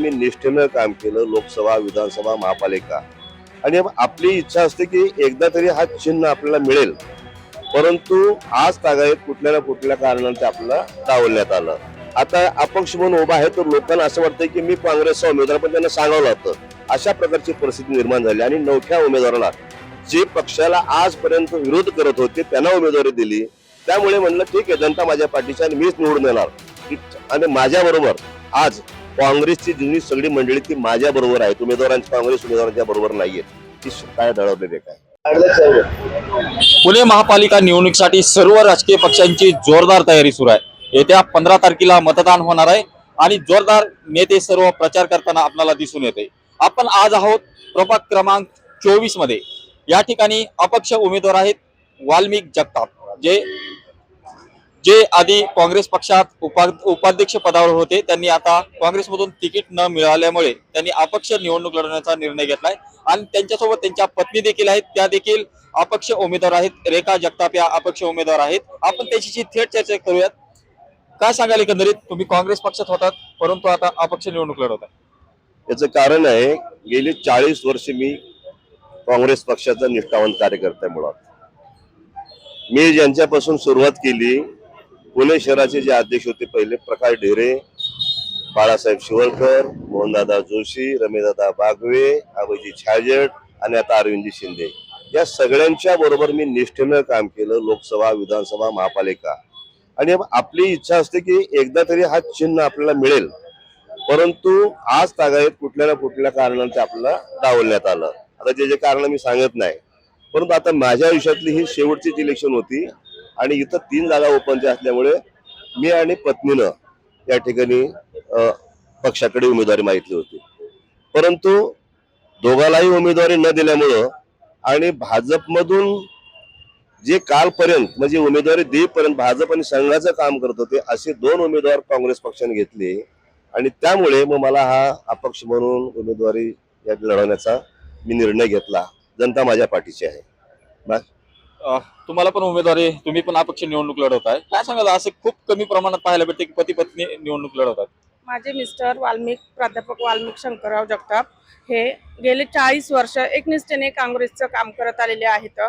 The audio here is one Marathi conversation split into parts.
मी निष्ठेनं काम केलं लोकसभा विधानसभा महापालिका. आणि आपली इच्छा असते की एकदा तरी हा चिन्ह आपल्याला मिळेल. परंतु आज तागायत कुठल्या ना कुठल्या कारणाने ते आपल्याला डावलण्यात आलं. आता अपक्ष म्हणून उभा आहे तर लोकांना असं वाटतं की मी काँग्रेसचा उमेदवार पण त्यांना सांगावं लागतं. अशा प्रकारची परिस्थिती निर्माण झाली आणि नवख्या उमेदवाराला जे पक्षाला आजपर्यंत विरोध करत होते त्यांना उमेदवारी दिली. त्यामुळे म्हणलं ठीक आहे जनता माझ्या पाठीची आणि मीच निवडून येणार. आणि माझ्याबरोबर आज काँग्रेसची जुनी सगळी मंडळी ती माझ्या बरोबर आहे उमेदवारांची काँग्रेस उमेदवारांच्या बरोबर नाहीये ती काय दळवलेले काय पुणे महापालिका निवडणुकीसाठी सर्व राजकीय पक्षांची जोरदार तयारी सुरू आहे. येत्या पंधरा तारखेला मतदान होणार आहे आणि जोरदार नेते सर्व प्रचार करताना आपल्याला दिसून येते. आपण आज आहोत प्रभाग क्रमांक चोवीसमध्ये. या ठिकाणी अपक्ष उमेदवार आहेत वाल्मिक जगताप जे जे आधी काँग्रेस पक्षात उपा उपाध्यक्ष पदावर होते त्यांनी आता काँग्रेसमधून तिकीट न मिळाल्यामुळे त्यांनी अपक्ष निवडणूक लढवण्याचा निर्णय घेतलाय. आणि त्यांच्यासोबत त्यांच्या पत्नी देखील आहेत त्या देखील अपक्ष उमेदवार आहेत. रेखा जगताप या अपक्ष उमेदवार आहेत. आपण त्याच्याशी थेट चर्चा करूयात. काय सांगाल एकंदरीत? तुम्ही काँग्रेस पक्षात होतात परंतु आता अपक्ष निवडणूक लढवत आहे याचं कारण आहे गेली चाळीस वर्ष मी काँग्रेस पक्षाचा निष्ठावंत कार्यकर्ता मुळात मी ज्यांच्यापासून सुरुवात केली पुणे शहराचे जे अध्यक्ष होते पहिले प्रकाश ढेरे बाळासाहेब शिवळकर मोहनदादा जोशी रमेशदादा बागवे अभिजित छाजट आणि आता अरविंदजी शिंदे. या सगळ्यांच्या बरोबर मी निष्ठेनं काम केलं लोकसभा विधानसभा महापालिका. आणि आपली इच्छा असते की एकदा तरी हा चिन्ह आपल्याला मिळेल. परंतु आज तागायत कुठल्या ना कुठल्या कारणाने ते आपल्याला डावलण्यात आलं. आता जे जे कारण मी सांगत नाही. परंतु आता माझ्या आयुष्यातली ही शेवटचीच इलेक्शन होती. आणि इथं तीन जागा ओपनच्या असल्यामुळे मी आणि पत्नीनं या ठिकाणी पक्षाकडे उमेदवारी मागितली होती. परंतु दोघालाही उमेदवारी न दिल्यामुळं आणि भाजपमधून जे कालपर्यंत म्हणजे उमेदवारी देईपर्यंत भाजप आणि संघाचं काम करत होते असे दोन उमेदवार काँग्रेस पक्षाने घेतले. आणि त्यामुळे मग मला हा अपक्ष म्हणून उमेदवारी यात लढवण्याचा मी निर्णय घेतला. जनता माझ्या पाठीची आहे. अं, तुम्हाला पण उमेदवारी तुम्ही पण अपक्ष निवडणूक लढवत आहे काय सांगाल असं खूप कमी प्रमाणात पाहायला भेटते की पती पत्नी निवडणूक लढवतात? माझे मिस्टर वाल्मिक प्राध्यापक वाल्मिक शंकरराव जगताप हे गेले चाळीस वर्ष एकनिष्ठेने काँग्रेसचं काम करत आलेले आहेत.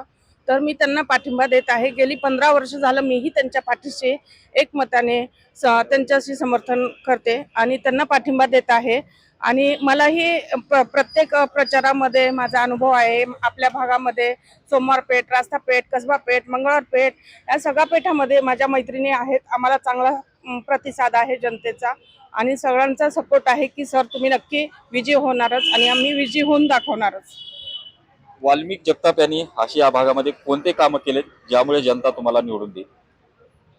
तर मी त्यांना पाठिंबा देत आहे. गेली पंधरा वर्ष झालं मीही त्यांच्या पाठीशी एकमताने स त्यांच्याशी समर्थन करते आणि त्यांना पाठिंबा देत आहे. आणि मलाही प्र प्रत्येक प्रचारामध्ये माझा अनुभव आहे. आपल्या भागामध्ये सोमवारपेठ रास्तापेठ कसबापेठ मंगळवारपेठ या सगळ्या पेठामध्ये माझ्या मैत्रिणी आहेत. आम्हाला चांगला प्रतिसाद आहे जनतेचा आणि सगळ्यांचा सपोर्ट आहे की सर तुम्ही नक्की विजय होणारच आणि आम्ही विजय होऊन दाखवणारच. वाल्मिक जगताप यांनी अशी या भागामध्ये कोणते कामं केलेत ज्यामुळे जनता तुम्हाला निवडून देईल?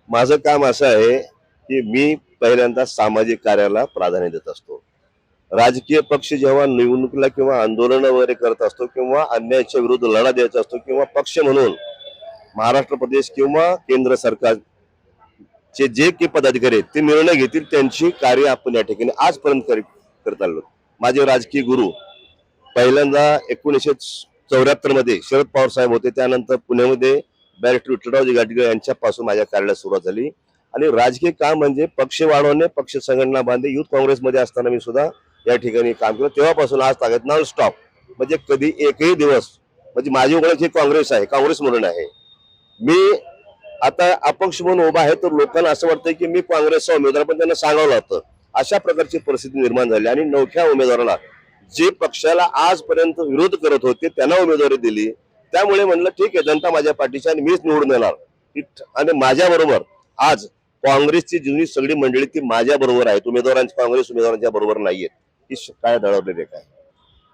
माझं काम असं आहे की मी पहिल्यांदा सामाजिक कार्याला प्राधान्य देत असतो. राजकीय पक्ष जेव्हा निवडणुकीला किंवा आंदोलन वगैरे करत असतो किंवा अन्यायाच्या विरुद्ध लढा द्यायचा असतो किंवा पक्ष म्हणून महाराष्ट्र प्रदेश किंवा केंद्र सरकारचे जे काही पदाधिकारी आहेत ते निर्णय घेतील त्यांची कार्य आपण या ठिकाणी आजपर्यंत करीत करत आलो. माझे राजकीय गुरु पहिल्यांदा एकोणीसशे चौऱ्याहत्तरमध्ये शरद पवार साहेब होते. त्यानंतर पुण्यामध्ये बॅरिस्टर विठ्ठलरावजी गाडगे यांच्यापासून माझ्या कार्याला सुरुवात झाली. आणि राजकीय काम म्हणजे पक्ष वाढवणे पक्ष संघटना बांधे युथ काँग्रेसमध्ये असताना मी सुद्धा या ठिकाणी काम केलं. तेव्हापासून आज तागत नॉन स्टॉप म्हणजे कधी एकही दिवस म्हणजे माझी ओळख ही काँग्रेस आहे काँग्रेस म्हणून आहे. मी आता अपक्ष म्हणून उभा आहे तर लोकांना असं वाटतं की मी काँग्रेसचा उमेदवार पण त्यांना सांगावं लागतं. अशा प्रकारची परिस्थिती निर्माण झाली आणि नवख्या उमेदवाराला जे पक्षाला आजपर्यंत विरोध करत होते त्यांना उमेदवारी दिली. त्यामुळे म्हणलं ठीक आहे जनता माझ्या पाठीची आणि मीच निवडून येणार. आणि माझ्याबरोबर आज काँग्रेसची जुनी सगळी मंडळी ती माझ्या बरोबर आहेत. उमेदवारांची काँग्रेस उमेदवारांच्या बरोबर नाहीयेत. ती श- काय दळवलेले काय?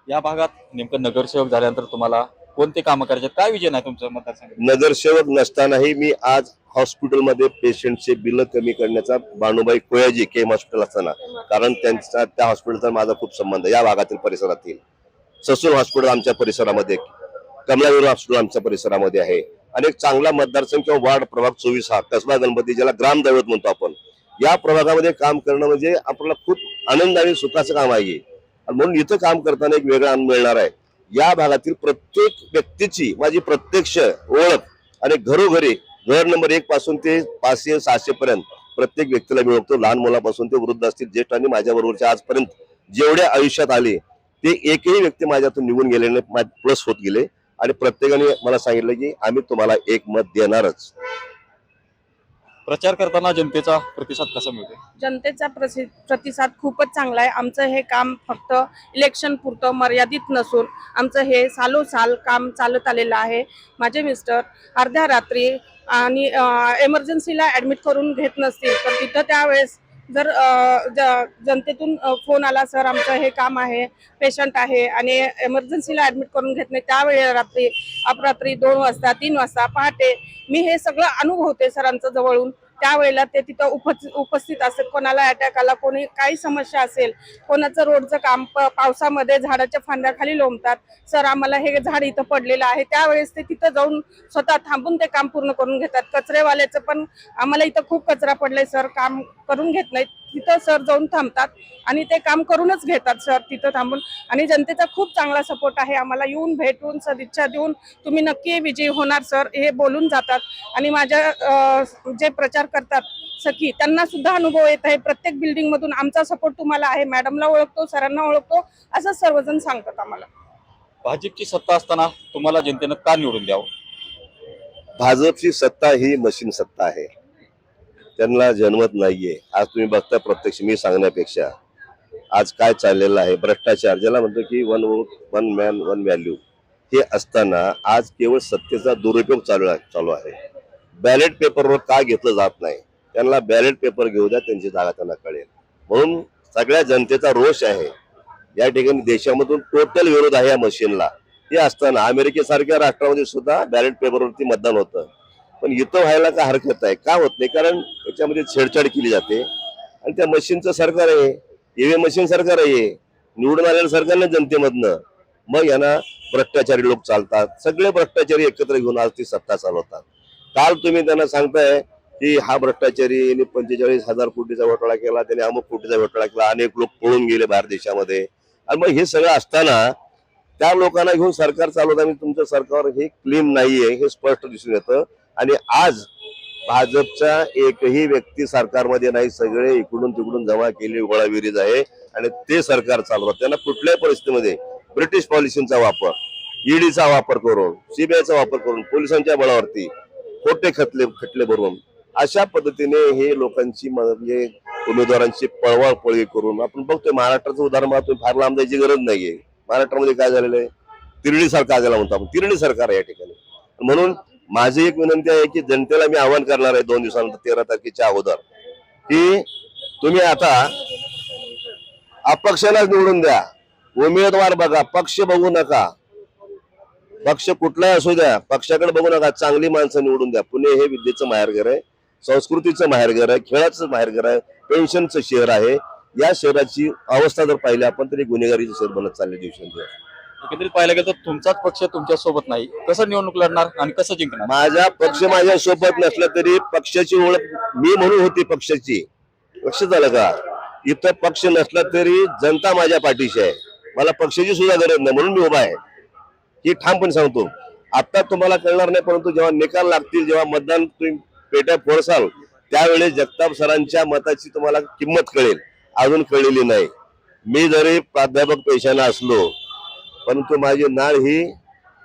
या भागात नेमकं नगरसेवक झाल्यानंतर तुम्हाला कोणते कामं करायचे? काय विजन आहे तुमचं मतदारसंघ नगरसेवक नसतानाही मी आज हॉस्पिटलमध्ये पेशंटचे बिल कमी करण्याचा बाणूबाई कोयाजी के हॉस्पिटल असताना कारण त्यांचा त्या हॉस्पिटलचा माझा खूप संबंध आहे, या भागातील परिसरातील ससून हॉस्पिटल आमच्या परिसरामध्ये कमलावीर हॉस्पिटल आमच्या परिसरामध्ये आहे. आणि एक चांगला मतदारसंघ किंवा वार्ड प्रभाग चोवीस हा कसबा गणपती ज्याला ग्राम दैवत म्हणतो आपण या प्रभागामध्ये काम करणं म्हणजे आपल्याला खूप आनंद आणि सुखाचं काम आहे. म्हणून इथं काम करताना एक वेगळा आनंद मिळणार आहे. या भागातील प्रत्येक व्यक्तीची माझी प्रत्यक्ष ओळख आणि घरोघरी घर नंबर एक पासून ते पाचशे सहाशे पर्यंत प्रत्येक व्यक्तीला मी ओळखतो. लहान मुलापासून ते वृद्ध असतील ज्येष्ठ आणि माझ्या बरोबरचे आजपर्यंत जेवढे आयुष्यात आले ते एकही व्यक्ती माझ्यातून निघून गेलेले प्लस होत गेले. आणि प्रत्येकाने मला सांगितलं की आम्ही तुम्हाला एक मत देणारच. प्रचार करताना जनतेचा प्रतिसाद कसा मिळतो जनतेचा प्रतिसाद खूपच चांगला आहे. आमचं हे काम फक्त इलेक्शन पुरतं मर्यादित नसून आमचं हे सालोसाल काम चालत आलेलं आहे. माझे मिस्टर अर्ध्या रात्री आणि एमर्जन्सीला ॲडमिट करून घेत नसतील तर तिथं त्यावेळेस जर ज- जनतेतून फोन आला सर आमचं हे काम आहे पेशंट आहे आणि एमर्जन्सीला ॲडमिट करून घेत नाही त्यावेळेला रात्री अपरात्री दोन वाजता तीन वाजता पहाटे मी हे सगळं अनुभवते सरांचं जवळून. त्यावेळेला ते तिथं उपस्थित उपस्थित असतात कोणाला अटॅक आला कोणी काही समस्या असेल कोणाचं रोडचं काम प- पावसामध्ये झाडाच्या फांद्याखाली लोंबतात. सर आम्हाला हे झाड इथं पडलेलं आहे. त्यावेळेस ते तिथं जाऊन स्वतः थांबून ते काम पूर्ण करून घेतात. कचरेवाल्याचं पण आम्हाला इथं खूप कचरा पडलाय सर. काम करून घेत नाहीत. तिथं सर जाऊन थांबतात आणि ते काम करूनच घेतात सर तिथं थांबून. आणि जनतेचा खूप चांगला सपोर्ट आहे. आम्हाला येऊन भेटून सदिच्छा देऊन तुम्ही नक्की विजयी होणार सर. हे बोलून जातात. आणि माझ्या जे प्रचार करतात सखी. त्यांना सुद्धा अनुभव येत आहे. प्रत्येक बिल्डिंग मधून आमचा सपोर्ट तुम्हाला आहे. मॅडमला ओळखतो सरांना ओळखतो असं सर्वजण सांगतात आम्हाला. भाजपची सत्ता असताना तुम्हाला जनतेनं का निवडून द्यावं? भाजपची सत्ता ही मशीन सत्ता आहे. त्यांना जन्मत नाहीये. आज तुम्ही बघता प्रत्यक्ष मी सांगण्यापेक्षा. आज काय चाललेलं आहे? भ्रष्टाचार. ज्याला म्हणतो की one vote one man one value हे असताना आज केवळ सत्तेचा दुरुपयोग चालू आहे चालू आहे. बॅलेट पेपरवर का घेतलं जात नाही? त्यांना बॅलेट पेपर घेऊ द्या त्यांची जागा त्यांना कळेल. म्हणून सगळ्या जनतेचा रोष आहे. या ठिकाणी देशामधून टोटल विरोध आहे या मशीनला हे असताना अमेरिकेसारख्या राष्ट्रामध्ये सुद्धा बॅलेट पेपरवरती मतदान होतं. पण इथं व्हायला का हरकत आहे? का होत नाही? कारण त्याच्यामध्ये छेडछाड केली जाते. आणि त्या मशीनचं सरकार आहे. ईव्हीएम मशीन सरकार आहे. निवडून आलेलं सरकारने जनतेमधनं. मग यांना भ्रष्टाचारी लोक चालतात. सगळे भ्रष्टाचारी एकत्र घेऊन आज ती सत्ता चालवतात. काल तुम्ही त्यांना सांगताय की हा भ्रष्टाचारी यांनी पंचेचाळीस हजार कोटीचा घोटाळा केला त्याने अमुक कोटीचा घोटाळा केला अनेक लोक पळून गेले बाहेर देशामध्ये. आणि मग हे सगळं असताना त्या लोकांना घेऊन सरकार चालवत आणि तुमचं सरकार हे क्लीन नाहीये हे स्पष्ट दिसून येतं. आणि आज भाजपचा एकही व्यक्ती सरकारमध्ये नाही सगळे इकडून तिकडून जमा केली गोळाविरीज आहे आणि ते सरकार चालवत. त्यांना कुठल्याही परिस्थितीमध्ये ब्रिटिश पॉलिसींचा वापर ईडीचा वापर करून सीबीआयचा वापर करून पोलिसांच्या बळावरती खोटे खतले खटले भरून अशा पद्धतीने हे लोकांची म्हणजे उमेदवारांची पळवाळ पळवी करून आपण बघतोय महाराष्ट्राचं उदाहरण तुम्ही फार लांब जायची गरज नाहीये महाराष्ट्रामध्ये काय झालेलं आहे? तिरडी सरकार ज्याला म्हणतो आपण. तिरडी सरकार आहे या ठिकाणी. म्हणून माझी एक विनंती आहे की जनतेला मी आवाहन करणार आहे दोन दिवसानंतर तेरा तारखेच्या अगोदर की तुम्ही आता अपक्षालाच निवडून द्या. उमेदवार बघा पक्ष बघू नका. पक्ष कुठलाही असू द्या पक्षाकडे बघू नका चांगली माणसं निवडून द्या. पुणे हे विद्येचं माहेरघर आहे संस्कृतीचं माहेरघर आहे खेळाचं माहेरघर आहे पेन्शनचं शहर आहे. या शहराची अवस्था जर पाहिली आपण तरी गुन्हेगारीचं शहर बनत चालले दिवसेंदिवस एकंदरीत पाहायला गेलं तर तुमचाच पक्ष तुमच्यासोबत नाही. कसं निवडणूक लढणार आणि कसं जिंकणार? माझा पक्ष माझ्या सोबत नसला तरी पक्षाची ओळख मी म्हणून होती पक्षाची. लक्ष झालं का? इथं पक्ष नसला तरी जनता माझ्या पाठीशी आहे. मला पक्षाची सुद्धा गरज नाही म्हणून मी उभा आहे. हे ठामपणे सांगतो. आता तुम्हाला कळणार नाही परंतु जेव्हा निकाल लागतील जेव्हा मतदान तुम्ही पेट्या फोडसाल त्यावेळेस जगताप सरांच्या मताची तुम्हाला किंमत कळेल. अजून कळलेली नाही. मी जरी प्राध्यापक पेशाने असलो परंतु माझी नाळ ही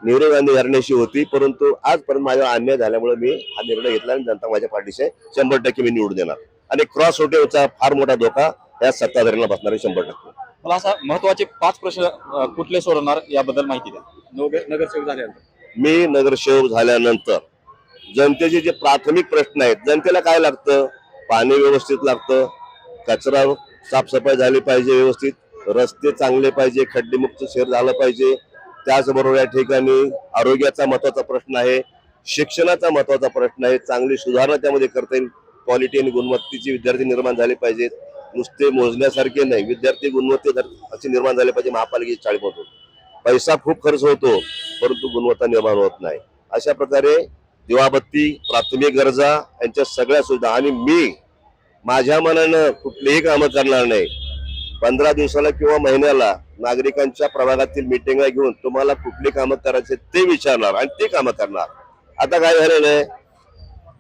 नेहरू गांधी घराण्याशी होती परंतु आजपर्यंत माझ्या अन्याय झाल्यामुळे मी हा निर्णय घेतला आणि जनता माझ्या पाठीशी शंभर टक्के मी निवडून देणार. आणि क्रॉस होटेलचा फार मोठा धोका या सत्ताधाऱ्यांना बसणार आहे शंभर टक्के. मला असा महत्त्वाचे पाच प्रश्न कुठले सोडवणार याबद्दल माहिती द्या. नगरसेवक झाल्यानंतर? मी नगरसेवक झाल्यानंतर. जनतेचे जे प्राथमिक प्रश्न आहेत जनतेला काय लागतं? पाणी व्यवस्थित लागतं. कचरा साफसफाई झाली पाहिजे व्यवस्थित. रस्ते चांगले पाहिजे खड्डेमुक्त शहर झालं पाहिजे. त्याचबरोबर या ठिकाणी आरोग्याचा महत्त्वाचा प्रश्न आहे शिक्षणाचा महत्त्वाचा प्रश्न आहे. चांगली सुधारणा त्यामध्ये करता येईल. क्वालिटी आणि गुणवत्तेचे विद्यार्थी निर्माण झाले पाहिजेत. नुसते मोजण्यासारखे नाही विद्यार्थी गुणवत्ते असे निर्माण झाले पाहिजे. महापालिकेच्या शाळेमधून पैसा खूप खर्च होतो परंतु गुणवत्ता निर्माण होत नाही. अशा प्रकारे दिवाबत्ती प्राथमिक गरजा यांच्या सगळ्या सुविधा आणि मी माझ्या मनानं कुठलीही कामं करणार नाही. पंधरा दिवसाला किंवा महिन्याला नागरिकांच्या प्रभागातील मिटिंगा घेऊन तुम्हाला कुठली कामं करायचे ते विचारणार आणि ते कामं करणार. आता काय झालेलं आहे?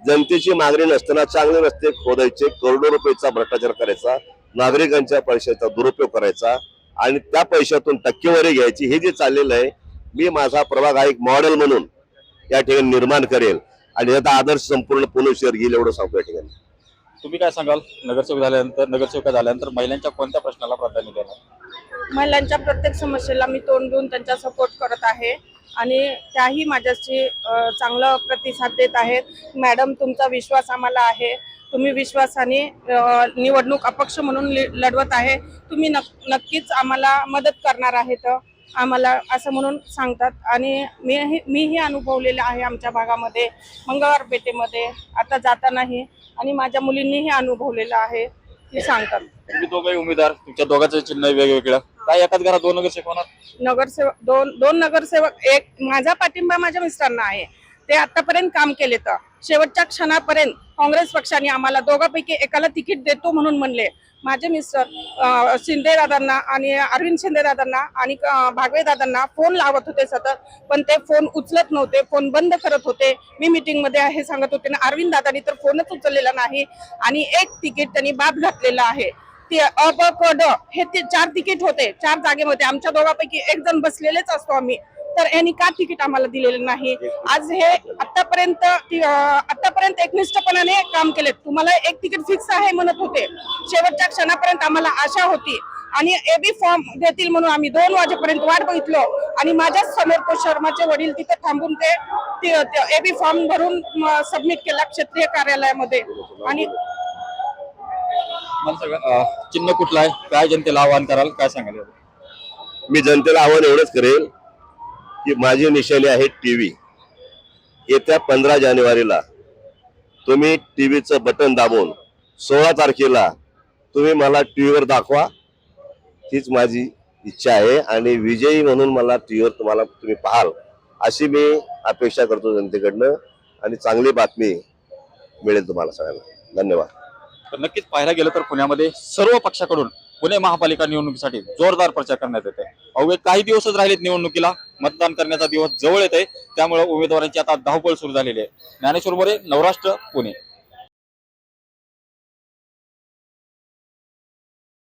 जनतेची मागणी नसताना चांगले रस्ते खोदायचे करोडो रुपयेचा भ्रष्टाचार करायचा नागरिकांच्या पैशाचा दुरुपयोग करायचा आणि त्या पैशातून टक्केवारी घ्यायची. हे जे चाललेलं आहे मी माझा प्रभाग हा एक मॉडेल म्हणून या ठिकाणी निर्माण करेल. आणि याचा आदर्श संपूर्ण पुणे शहर घेईल एवढं सांगतो या ठिकाणी. तुम्ही काय सांगाल? नगरसेवक झाल्यानंतर नगरसेविका झाल्यानंतर महिलांच्या कोणत्या प्रश्नाला प्राधान्य देणार? महिलांच्या प्रत्येक समस्येला मी तोंड देऊन त्यांचा सपोर्ट करत आहे आणि त्याही माझ्याशी अ, चांगला प्रतिसाद देत आहेत. मॅडम तुमचा विश्वास आम्हाला आहे. तुम्ही विश्वासाने अ, निवडणूक अपक्ष म्हणून लि- लढवत आहे. तुम्ही नक नक्कीच आम्हाला मदत करणार आहेत. आम्हाला असं म्हणून सांगतात. आणि मी मीही अनुभवलेलं आहे आमच्या भागामध्ये मंगळवार पेठेमध्ये आता जातानाही. आणि माझ्या मुलींनीही अनुभवलेलं आहे ती सांगतात. तुम्ही दोघे उमेदवार तुमच्या दोघांचं चिन्ह वेगवेगळं. काय एकाच घरात दोन नगरसेवक होणार? नगरसेवक दोन दोन नगरसेवक एक माझा पाठिंबा माझ्या मिस्टरांना आहे. ते आतापर्यंत काम केले तर. शेवटच्या क्षणापर्यंत काँग्रेस पक्षाने आम्हाला दोघांपैकी एकाला तिकीट देतो म्हणून म्हणले. माझे मिस्टर शिंदे दादांना आणि अरविंद शिंदे दादांना आणि भागवे दादांना फोन लावत होते सतत. पण ते फोन उचलत नव्हते फोन बंद करत होते. मी मीटिंगमध्ये हे सांगत होते ना अरविंद दादांनी तर फोनच उचललेला नाही आणि एक तिकीट त्यांनी बाद घातलेलं आहे. ते अ ब क ड हे ते चार तिकीट होते चार जागेमध्ये. आमच्या दोघांपैकी एक जण बसलेलेच असतो आम्ही. तर यांनी का तिकीट आम्हाला दिलेलं नाही? आज हे आतापर्यंत आतापर्यंत एकनिष्ठपणाने काम केले तुम्हाला एक तिकीट फिक्स आहे म्हणत होते. शेवटच्या क्षणापर्यंत आम्हाला आशा होती. आणि एबी फॉर्म देतील म्हणून आम्ही दोन वाजेपर्यंत वाट बघितलो. आणि माझ्याच समोर तो शर्माचे वडील तिथे थांबून ते एबी फॉर्म भरून सबमिट केला क्षेत्रीय कार्यालयामध्ये. आणि चिन्ह कुठलं आहे? काय जनतेला आवाहन कराल? काय सांगाल? मी जनतेला आव्हान एवढंच करेल की माझी निशाणी आहे टी व्ही येत्या पंधरा जानेवारीला तुम्ही टी व्हीचं बटन दाबून सोळा तारखेला तुम्ही मला टी व्हीवर दाखवा. हीच माझी इच्छा आहे आणि विजयी म्हणून मला टी व्हीवर तुम्हाला तुम्ही पाहाल अशी मी अपेक्षा करतो जनतेकडनं आणि चांगली बातमी मिळेल तुम्हाला सगळ्यांना. धन्यवाद. तर नक्कीच पाहायला गेलं तर पुण्यामध्ये सर्व पक्षाकडून पुणे महापालिका निवडणुकीसाठी जोरदार प्रचार करण्यात येत आहे अवघे काही दिवसच राहिलेत निवडणुकीला. मतदान करण्याचा दिवस जवळ येत आहे त्यामुळे उमेदवारांची आता धावपळ सुरू झालेली आहे. ज्ञानेश्वर मोरे नवराष्ट्र पुणे.